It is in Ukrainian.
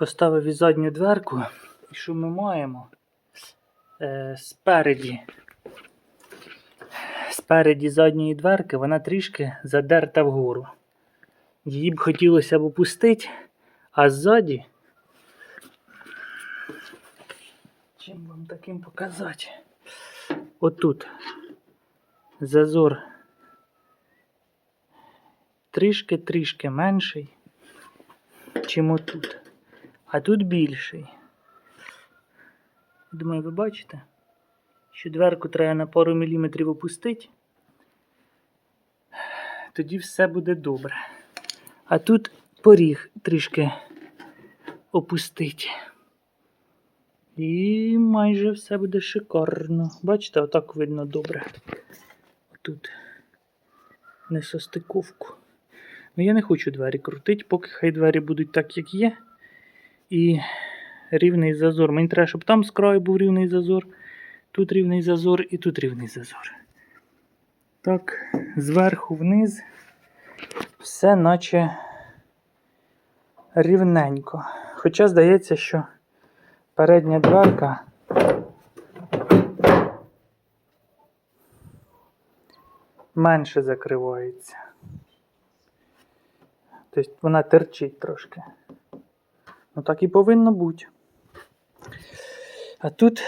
Поставив і задню дверку. І що ми маємо? Е, спереді. Спереді задньої дверки вона трішки задерта вгору. Її б хотілося б опустити, а ззаді. Чим вам таким показати? Отут зазор трішки-трішки менший, чим отут. А тут більший. Думаю, ви бачите, що дверку треба на пару міліметрів опустити. Тоді все буде добре. А тут поріг трішки опустити. І майже все буде шикарно. Бачите, отак видно добре. Тут несостиковку. Ну я не хочу двері крутити, поки хай двері будуть так, як є. І рівний зазор. Мені треба, щоб там з був рівний зазор, тут рівний зазор і тут рівний зазор. Так, зверху вниз все наче рівненько. Хоча здається, що передня дверка менше закривається. Тобто вона терчить трошки. Ну так і повинно бути. А тут